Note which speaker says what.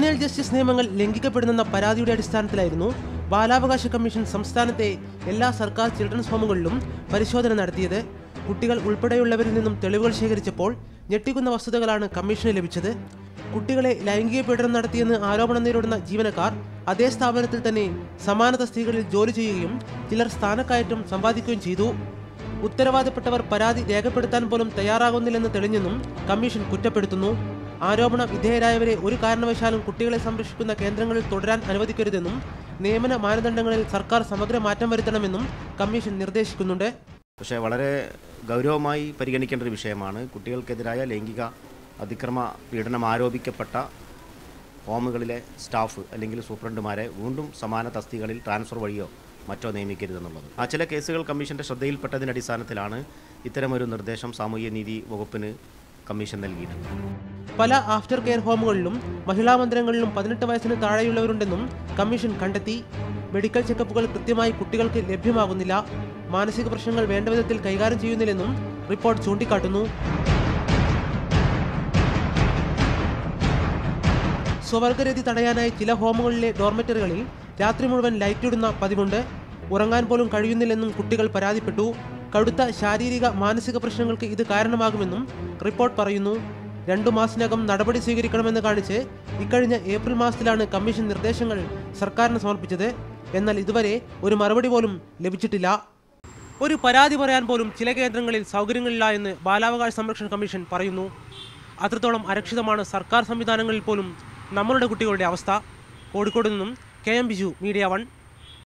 Speaker 1: Juvenile justice നിയമങ്ങൾ ലംഘിക്കപ്പെടുന്നെന്ന പരാതിയുടെ അടിസ്ഥാനത്തിലായിരുന്നു ബാലാവകാശ കമ്മീഷൻ സംസ്ഥാനത്തെ എല്ലാ സർക്കാർ ചിൽഡ്രൻസ് ഹോമുകളിലും പരിശോധന നടത്തിയത്. കുട്ടികൾ ഉൾപ്പെടെയുള്ളവരിൽ നിന്നും തെളിവുകൾ ശേഖരിച്ചപ്പോൾ ഞെട്ടിക്കുന്ന വസ്തുതകളാണ് കമ്മീഷന് ലഭിച്ചത്. കുട്ടികളെ ലൈംഗിക പീഡനം നടത്തിയെന്ന് ആരോപണം നേരിടുന്ന ജീവനക്കാർ അതേ സ്ഥാപനത്തിൽ തന്നെ സമാന തസ്തികകളിൽ ജോലി ചെയ്യുകയും ചിലർ സ്ഥാനക്കയറ്റം സമ്പാദിക്കുകയും ചെയ്തു. ഉത്തരവാദപ്പെട്ടവർ പരാതി രേഖപ്പെടുത്താൻ പോലും തയ്യാറാകുന്നില്ലെന്ന് തെളിഞ്ഞെന്നും കമ്മീഷൻ കുറ്റപ്പെടുത്തുന്നു. ആരോപണ വിധേയരായവരെ ഒരു കാരണവശാലും കുട്ടികളെ സംരക്ഷിക്കുന്ന കേന്ദ്രങ്ങളിൽ തുടരാൻ അനുവദിക്കരുതെന്നും നിയമന മാനദണ്ഡങ്ങളിൽ സർക്കാർ സമഗ്ര മാറ്റം വരുത്തണമെന്നും കമ്മീഷൻ നിർദ്ദേശിക്കുന്നുണ്ട്.
Speaker 2: പക്ഷേ വളരെ ഗൗരവമായി പരിഗണിക്കേണ്ട ഒരു വിഷയമാണ് കുട്ടികൾക്കെതിരായ ലൈംഗിക അതിക്രമ പീഡനം ആരോപിക്കപ്പെട്ട ഹോമുകളിലെ സ്റ്റാഫ് അല്ലെങ്കിൽ സൂപ്രണ്ടുമാരെ വീണ്ടും സമാന തസ്തികളിൽ ട്രാൻസ്ഫർ വഴിയോ മറ്റോ നിയമിക്കരുതെന്നുള്ളത്. ആ ചില കേസുകൾ കമ്മീഷന്റെ ശ്രദ്ധയിൽപ്പെട്ടതിന്റെ അടിസ്ഥാനത്തിലാണ് ഇത്തരമൊരു നിർദ്ദേശം സാമൂഹ്യനീതി വകുപ്പിന് കമ്മീഷൻ നൽകിയിട്ടുള്ളത്.
Speaker 1: പല ആഫ്റ്റർ കെയർ ഹോമുകളിലും മഹിളാ മന്ദിരങ്ങളിലും പതിനെട്ട് വയസ്സിന് താഴെയുള്ളവരുണ്ടെന്നും കമ്മീഷൻ കണ്ടെത്തി. മെഡിക്കൽ ചെക്കപ്പുകൾ കൃത്യമായി കുട്ടികൾക്ക് ലഭ്യമാകുന്നില്ല. മാനസിക പ്രശ്നങ്ങൾ വേണ്ട വിധത്തിൽ കൈകാര്യം ചെയ്യുന്നില്ലെന്നും റിപ്പോർട്ട് ചൂണ്ടിക്കാട്ടുന്നു. സ്വവർഗരതി തടയാനായി ചില ഹോമുകളിലെ ഡോർമെറ്ററികളിൽ രാത്രി മുഴുവൻ ലൈറ്റ് ഇടുന്ന പതിവുണ്ട്. ഉറങ്ങാൻ പോലും കഴിയുന്നില്ലെന്നും കുട്ടികൾ പരാതിപ്പെട്ടു. കടുത്ത ശാരീരിക മാനസിക പ്രശ്നങ്ങൾക്ക് ഇത് കാരണമാകുമെന്നും റിപ്പോർട്ട് പറയുന്നു. രണ്ടു മാസത്തിനകം നടപടി സ്വീകരിക്കണമെന്ന് കാണിച്ച് ഇക്കഴിഞ്ഞ ഏപ്രിൽ മാസത്തിലാണ് കമ്മീഷൻ നിർദ്ദേശങ്ങൾ സർക്കാരിന് സമർപ്പിച്ചത്. എന്നാൽ ഇതുവരെ ഒരു മറുപടി പോലും ലഭിച്ചിട്ടില്ല. ഒരു പരാതി പറയാൻ പോലും ചില കേന്ദ്രങ്ങളിൽ സൗകര്യങ്ങളില്ല എന്ന് ബാലാവകാശ സംരക്ഷണ കമ്മീഷൻ പറയുന്നു. അത്രത്തോളം അരക്ഷിതമാണ് സർക്കാർ സംവിധാനങ്ങളിൽ പോലും നമ്മളുടെ കുട്ടികളുടെ അവസ്ഥ. കോഴിക്കോട് നിന്നും K M Biju media one.